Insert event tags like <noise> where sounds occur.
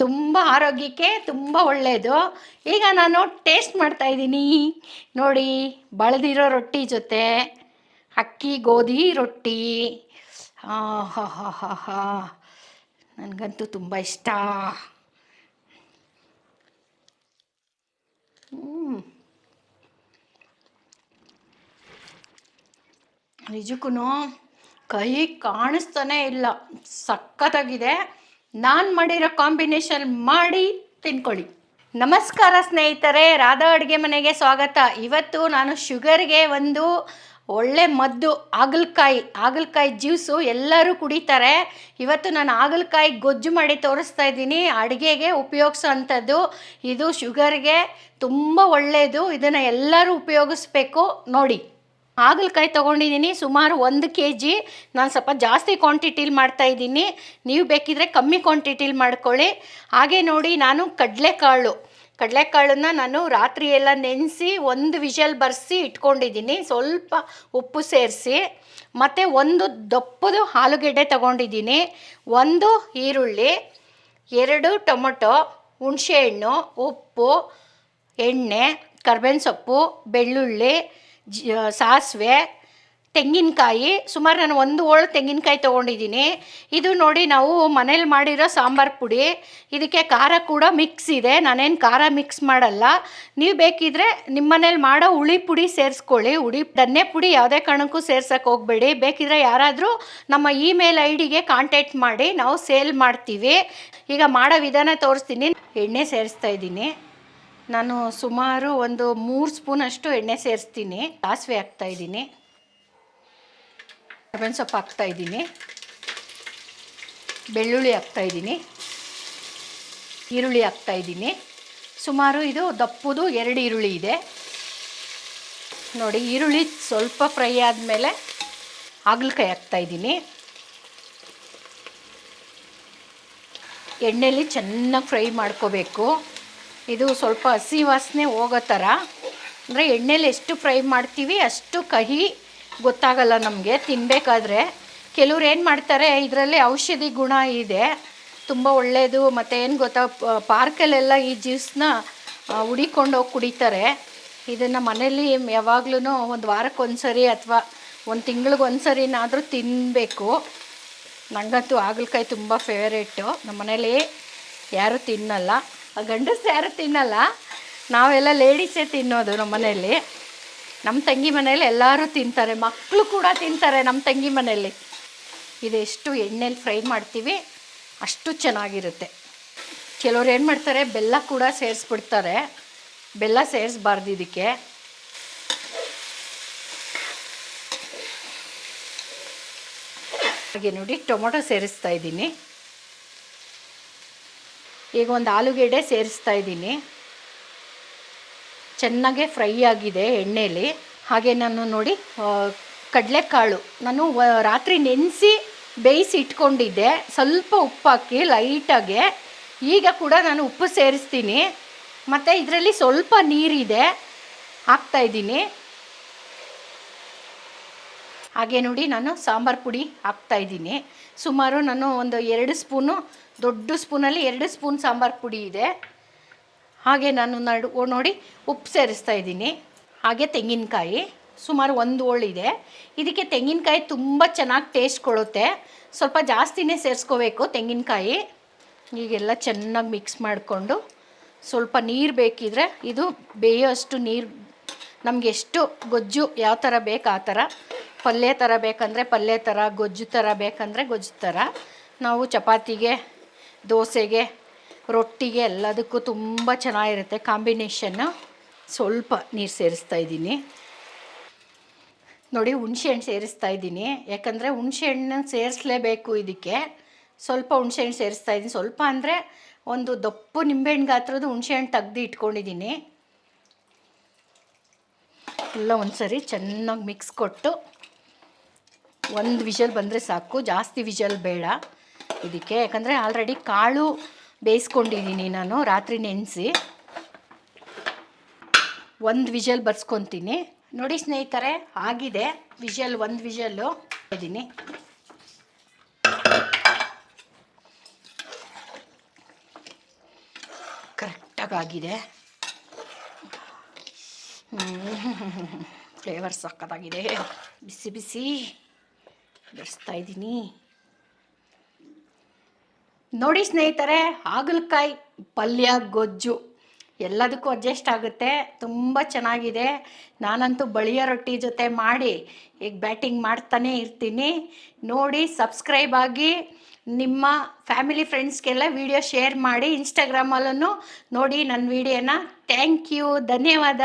ತುಂಬ ಆರೋಗ್ಯಕ್ಕೆ ತುಂಬ ಒಳ್ಳೆಯದು ಈಗ ನಾನು ಟೇಸ್ಟ್ ಮಾಡ್ತಾ ಇದ್ದೀನಿ. ನೋಡಿ, ಬಳದಿರೋ ರೊಟ್ಟಿ ಜೊತೆ ಅಕ್ಕಿ ಗೋಧಿ ರೊಟ್ಟಿ. ಹಾ ಹಾ ಹಾ ನನಗಂತೂ ತುಂಬ ಇಷ್ಟ. ನಿಜಕ್ಕೂ ಕೈ ಕಾಣಿಸ್ತಾನೆ ಇಲ್ಲ. ಸಖತ್ತಾಗಿದೆ. ನಾನು ಮಾಡಿರೋ ಕಾಂಬಿನೇಷನ್ ಮಾಡಿ ತಿನ್ಕೊಳ್ಳಿ. ನಮಸ್ಕಾರ ಸ್ನೇಹಿತರೆ, ರಾಧಾ ಅಡುಗೆ ಮನೆಗೆ ಸ್ವಾಗತ. ಇವತ್ತು ನಾನು ಶುಗರ್ಗೆ ಒಂದು ಒಳ್ಳೆ ಮದ್ದು, ಹಾಗಲಕಾಯಿ ಹಾಗಲಕಾಯಿ ಜ್ಯೂಸು ಎಲ್ಲರೂ ಕುಡಿತಾರೆ. ಇವತ್ತು ನಾನು ಹಾಗಲಕಾಯಿ ಗೊಜ್ಜು ಮಾಡಿ ತೋರಿಸ್ತಾ ಇದ್ದೀನಿ. ಅಡುಗೆಗೆ ಉಪಯೋಗಿಸೋ ಅಂಥದ್ದು ಇದು ಶುಗರ್ಗೆ ತುಂಬ ಒಳ್ಳೆಯದು ಇದನ್ನು ಎಲ್ಲರೂ ಉಪಯೋಗಿಸ್ಬೇಕು. ನೋಡಿ. ಹಾಗಲಕಾಯಿ ತೊಗೊಂಡಿದ್ದೀನಿ. ಸುಮಾರು ಒಂದು ಕೆ ಜಿ ನಾನು ಸ್ವಲ್ಪ ಜಾಸ್ತಿ ಕ್ವಾಂಟಿಟಿಲಿ ಮಾಡ್ತಾಯಿದ್ದೀನಿ ನೀವು ಬೇಕಿದ್ರೆ ಕಮ್ಮಿ ಕ್ವಾಂಟಿಟಿಲಿ ಮಾಡ್ಕೊಳ್ಳಿ. ಹಾಗೆ ನೋಡಿ ನಾನು ಕಡಲೆಕಾಳು. ಕಡಲೆಕಾಳನ್ನ ನಾನು ರಾತ್ರಿ ಎಲ್ಲ ನೆನೆಸಿ ಒಂದು ವಿಷಲ್ ಬರೆಸಿ ಇಟ್ಕೊಂಡಿದ್ದೀನಿ. ಸ್ವಲ್ಪ ಉಪ್ಪು ಸೇರಿಸಿ. ಮತ್ತು ಒಂದು ದಪ್ಪದು ಆಲೂಗೆಡ್ಡೆ ತಗೊಂಡಿದ್ದೀನಿ. ಒಂದು ಈರುಳ್ಳಿ, ಎರಡು ಟೊಮೊಟೊ, ಹುಣಸೆಹಣ್ಣು, ಉಪ್ಪು, ಎಣ್ಣೆ, ಕರ್ಬೇವಿನ ಸೊಪ್ಪು, ಬೆಳ್ಳುಳ್ಳಿ ಸಾಸಿವೆ, ತೆಂಗಿನಕಾಯಿ, ಸುಮಾರು ನಾನು ಒಂದು ಓಳು ತೆಂಗಿನಕಾಯಿ ತೊಗೊಂಡಿದ್ದೀನಿ. ಇದು ನೋಡಿ ನಾವು ಮನೇಲಿ ಮಾಡಿರೋ ಸಾಂಬಾರು ಪುಡಿ. ಇದಕ್ಕೆ ಖಾರ ಕೂಡ ಮಿಕ್ಸ್ ಇದೆ. ನಾನೇನು ಖಾರ ಮಿಕ್ಸ್ ಮಾಡಲ್ಲ. ನೀವು ಬೇಕಿದ್ರೆ ನಿಮ್ಮ ಮನೇಲಿ ಮಾಡೋ ಹುಳಿ ಪುಡಿ ಸೇರಿಸ್ಕೊಳ್ಳಿ. ಹುಳಿ ಧನ್ಯ ಪುಡಿ ಯಾವುದೇ ಕಾರಣಕ್ಕೂ ಸೇರ್ಸೋಕ್ಕೆ ಹೋಗಬೇಡಿ. ಬೇಕಿದ್ರೆ ಯಾರಾದರೂ ನಮ್ಮ ಇಮೇಲ್ ಐ ಡಿಗೆ ಕಾಂಟ್ಯಾಕ್ಟ್ ಮಾಡಿ. ನಾವು ಸೇಲ್ ಮಾಡ್ತೀವಿ. ಈಗ ಮಾಡೋ ವಿಧಾನ ತೋರಿಸ್ತೀನಿ. ಎಣ್ಣೆ ಸೇರಿಸ್ತಾ ಇದ್ದೀನಿ. ನಾನು ಸುಮಾರು ಒಂದು ಮೂರು ಸ್ಪೂನಷ್ಟು ಎಣ್ಣೆ ಸೇರಿಸ್ತೀನಿ. ಸಾಸಿವೆ ಹಾಕ್ತಾಯಿದ್ದೀನಿ ಕರ್ಬೇವಿನ ಸೊಪ್ಪು ಹಾಕ್ತಾಯಿದ್ದೀನಿ ಬೆಳ್ಳುಳ್ಳಿ ಹಾಕ್ತಾಯಿದ್ದೀನಿ ಈರುಳ್ಳಿ ಹಾಕ್ತಾಯಿದ್ದೀನಿ ಸುಮಾರು ಇದು ದಪ್ಪದು ಎರಡು ಈರುಳ್ಳಿ ಇದೆ. ನೋಡಿ, ಈರುಳ್ಳಿ ಸ್ವಲ್ಪ ಫ್ರೈ ಆದಮೇಲೆ ಹಾಗಲಕಾಯಿ ಹಾಕ್ತಾಯಿದ್ದೀನಿ ಎಣ್ಣೆಯಲ್ಲಿ ಚೆನ್ನಾಗಿ ಫ್ರೈ ಮಾಡ್ಕೋಬೇಕು. ಇದು ಸ್ವಲ್ಪ ಹಸಿ ವಾಸನೆ ಹೋಗೋ ಥರ. ಅಂದರೆ ಎಣ್ಣೆಲಿ ಎಷ್ಟು ಫ್ರೈ ಮಾಡ್ತೀವಿ ಅಷ್ಟು ಕಹಿ ಗೊತ್ತಾಗಲ್ಲ ನಮಗೆ ತಿನ್ನಬೇಕಾದ್ರೆ ಕೆಲವ್ರು ಏನು ಮಾಡ್ತಾರೆ, ಇದರಲ್ಲಿ ಔಷಧಿ ಗುಣ ಇದೆ. ತುಂಬ ಒಳ್ಳೆಯದು ಮತ್ತು ಏನು ಗೊತ್ತಾ ಪಾರ್ಕಲ್ಲೆಲ್ಲ ಈ ಜ್ಯೂಸನ್ನ ಹುಡಿಕೊಂಡು ಹೋಗಿ ಕುಡಿತಾರೆ. ಇದನ್ನು ಮನೇಲಿ ಯಾವಾಗ್ಲೂ ಒಂದು ವಾರಕ್ಕೊಂದ್ಸರಿ ಅಥವಾ ಒಂದು ತಿಂಗ್ಳಿಗೆ ಒಂದು ಸರಿನಾದರೂ ತಿನ್ನಬೇಕು ನನಗಂತೂ ಹಾಗಲಕಾಯಿ ತುಂಬ ಫೇವ್ರೇಟು ನಮ್ಮ ಮನೇಲಿ ಯಾರೂ ತಿನ್ನಲ್ಲ. ಗಂಡಸರು ಯಾರು ತಿನ್ನಲ್ಲ. ನಾವೆಲ್ಲ ಲೇಡೀಸೇ ತಿನ್ನೋದು ನಮ್ಮ ಮನೆಯಲ್ಲಿ. ನಮ್ಮ ತಂಗಿ ಮನೇಲಿ ಎಲ್ಲರೂ ತಿಂತಾರೆ ಮಕ್ಕಳು ಕೂಡ ತಿಂತಾರೆ ನಮ್ಮ ತಂಗಿ ಮನೆಯಲ್ಲಿ. ಇದೆಷ್ಟು ಎಣ್ಣೆಲಿ ಫ್ರೈ ಮಾಡ್ತೀವಿ, ಅಷ್ಟು ಚೆನ್ನಾಗಿರುತ್ತೆ. ಕೆಲವ್ರು ಏನು ಮಾಡ್ತಾರೆ, ಬೆಲ್ಲ ಕೂಡ ಸೇರಿಸ್ಬಿಡ್ತಾರೆ. ಬೆಲ್ಲ ಸೇರಿಸ್ಬಾರ್ದು ಇದಕ್ಕೆ. ಹಾಗೆ ನೋಡಿ, ಟೊಮೊಟೊ ಸೇರಿಸ್ತಾ ಇದ್ದೀನಿ. ಈಗ ಒಂದು ಆಲೂಗೆಡ್ಡೆ ಸೇರಿಸ್ತಾ ಇದ್ದೀನಿ. ಚೆನ್ನಾಗೆ ಫ್ರೈ ಆಗಿದೆ ಎಣ್ಣೆಯಲ್ಲಿ ಹಾಗೆ ನಾನು ನೋಡಿ ಕಡಲೆಕಾಳು. ನಾನು ರಾತ್ರಿ ನೆನೆಸಿ ಬೇಯಿಸಿ ಇಟ್ಕೊಂಡಿದ್ದೆ. ಸ್ವಲ್ಪ ಉಪ್ಪು ಹಾಕಿ ಲೈಟಾಗೆ. ಈಗ ಕೂಡ ನಾನು ಉಪ್ಪು ಸೇರಿಸ್ತೀನಿ. ಮತ್ತು ಇದರಲ್ಲಿ ಸ್ವಲ್ಪ ನೀರಿದೆ. ಹಾಕ್ತಾಯಿದ್ದೀನಿ ಹಾಗೆ ನೋಡಿ ನಾನು ಸಾಂಬಾರು ಪುಡಿ ಹಾಕ್ತಾಯಿದ್ದೀನಿ ಸುಮಾರು ನಾನು ಒಂದು ಎರಡು ಸ್ಪೂನು, ದೊಡ್ಡ ಸ್ಪೂನಲ್ಲಿ ಎರಡು ಸ್ಪೂನ್ ಸಾಂಬಾರು ಪುಡಿ ಇದೆ. ಹಾಗೆ ನಾನು ನಡು ನೋಡಿ, ಉಪ್ಪು ಸೇರಿಸ್ತಾ ಇದ್ದೀನಿ. ಹಾಗೆ ತೆಂಗಿನಕಾಯಿ, ಸುಮಾರು ಒಂದು ಓಳಿದೆ ಇದಕ್ಕೆ ತೆಂಗಿನಕಾಯಿ ತುಂಬ ಚೆನ್ನಾಗಿ ಟೇಸ್ಟ್ ಕೊಡುತ್ತೆ. ಸ್ವಲ್ಪ ಜಾಸ್ತಿನೇ ಸೇರಿಸ್ಕೋಬೇಕು ತೆಂಗಿನಕಾಯಿ. ಈಗೆಲ್ಲ ಚೆನ್ನಾಗಿ ಮಿಕ್ಸ್ ಮಾಡಿಕೊಂಡು ಸ್ವಲ್ಪ ನೀರು ಬೇಕಿದ್ರೆ, ಇದು ಬೇಯೋಷ್ಟು ನೀರು, ನಮಗೆ ಎಷ್ಟು ಗೊಜ್ಜು ಯಾವ ಥರ ಬೇಕು ಆ ಥರ ಪಲ್ಯ ಥರ ಬೇಕಂದರೆ ಪಲ್ಯ ಥರ ಗೊಜ್ಜು ಥರ ಬೇಕಂದರೆ ಗೊಜ್ಜು ಥರ ನಾವು ಚಪಾತಿಗೆ, ದೋಸೆಗೆ, ರೊಟ್ಟಿಗೆ ಎಲ್ಲದಕ್ಕೂ ತುಂಬ ಚೆನ್ನಾಗಿರುತ್ತೆ ಕಾಂಬಿನೇಷನ್ನು ಸ್ವಲ್ಪ ನೀರು ಸೇರಿಸ್ತಾ ಇದ್ದೀನಿ. ನೋಡಿ ಹುಣಸೆಹಣ್ಣು ಸೇರಿಸ್ತಾ ಇದ್ದೀನಿ. ಯಾಕಂದರೆ ಹುಣಸೆಹಣ್ಣು ಸೇರಿಸಲೇಬೇಕು ಇದಕ್ಕೆ. ಸ್ವಲ್ಪ ಹುಣಸೆಹಣ್ಣು ಸೇರಿಸ್ತಾ ಇದ್ದೀನಿ. ಸ್ವಲ್ಪ ಅಂದರೆ ಒಂದು ದಪ್ಪು ನಿಂಬೆಹಣ್ಣು ಗಾತ್ರದ ಹುಣಸೆಹಣ್ಣು ತೆಗ್ದು ಇಟ್ಕೊಂಡಿದ್ದೀನಿ. ಎಲ್ಲ ಒಂದು ಸರಿ ಚೆನ್ನಾಗಿ ಮಿಕ್ಸ್ ಕೊಟ್ಟು ಒಂದು ವಿಷಲ್ ಬಂದರೆ ಸಾಕು, ಜಾಸ್ತಿ ವಿಷಲ್ ಬೇಡ ಇದಕ್ಕೆ. ಯಾಕಂದರೆ ಆಲ್ರೆಡಿ ಕಾಳು ಬೇಯಿಸ್ಕೊಂಡಿದ್ದೀನಿ ನಾನು, ರಾತ್ರಿ ನೆನೆಸಿ. ಒಂದು ವಿಷಲ್ ಬರ್ಸ್ಕೊತೀನಿ. ನೋಡಿ ಸ್ನೇಹಿತರೆ, ಆಗಿದೆ. ವಿಷಲ್, ಒಂದು ವಿಷಲ್ಲು. ಇದ್ದೀನಿ ಕರೆಕ್ಟಾಗಿದೆ ಫ್ಲೇವರ್ <laughs> ಸಕ್ಕತ್ತಾಗಿದೆ. ಬಿಸಿ ಬಿಸಿ. ಬೆರೆಸ್ತಾ ಇದ್ದೀನಿ. ನೋಡಿ ಸ್ನೇಹಿತರೆ, ಹಾಗಲಕಾಯಿ, ಪಲ್ಯ, ಗೊಜ್ಜು ಎಲ್ಲದಕ್ಕೂ ಅಡ್ಜಸ್ಟ್ ಆಗುತ್ತೆ. ತುಂಬ ಚೆನ್ನಾಗಿದೆ. ನಾನಂತೂ ಬಳಿಯ ರೊಟ್ಟಿ ಜೊತೆ ಮಾಡಿ ಈಗ ಬ್ಯಾಟಿಂಗ್ ಮಾಡ್ತಾನೆ ಇರ್ತೀನಿ. ನೋಡಿ ಸಬ್ಸ್ಕ್ರೈಬ್ ಆಗಿ ನಿಮ್ಮ ಫ್ಯಾಮಿಲಿ ಫ್ರೆಂಡ್ಸ್ಗೆಲ್ಲ ವಿಡಿಯೋ ಶೇರ್ ಮಾಡಿ ಇನ್ಸ್ಟಾಗ್ರಾಮಲ್ಲೂ ನೋಡಿ ನನ್ನ ವಿಡಿಯೋನ ಥ್ಯಾಂಕ್ ಯು ಧನ್ಯವಾದ.